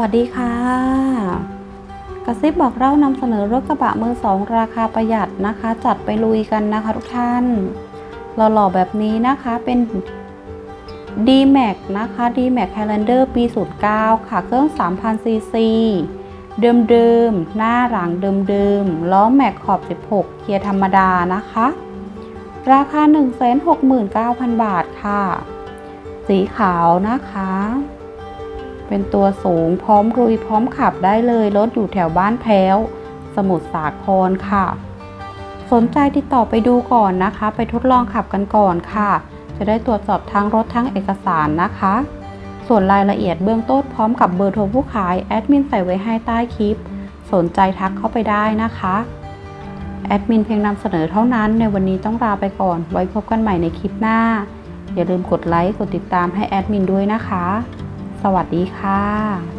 วัสดีค่ะ กระซิบบอกเรานำเสนอรถกระบะมือสองราคาประหยัดนะคะ จัดไปลุยกันนะคะทุกท่านหล่อๆแบบนี้นะคะเป็น D-Max นะคะ D-Max Highlander ปี 09 ค่ะ เครื่อง 3,000ซีซีเดิมๆ หน้าหลังเดิมๆ ล้อแม็กขอบ 16 เกียร์ธรรมดานะคะ ราคา 169,000 บาทค่ะ สีขาวนะคะ เป็นตัวสูงพร้อมรุยพร้อมขับได้เลยรถอยู่แถวบ้านแพ้ว สมุทรสาครค่ะ สนใจติดต่อไปดูก่อนนะคะ ไปทดลองขับกันก่อนค่ะ จะได้ตรวจสอบทั้งรถทั้งเอกสารนะคะ ส่วนรายละเอียดเบื้องต้นพร้อมกับเบอร์โทรผู้ขายแอดมินใส่ไว้ให้ใต้คลิป สนใจทักเข้าไปได้นะคะแอดมินเพียงนำเสนอเท่านั้น ในวันนี้ต้องลาไปก่อน ไว้พบกันใหม่ในคลิปหน้า อย่าลืมกดไลค์ กดติดตามให้แอดมินด้วยนะคะ สวัสดีค่ะ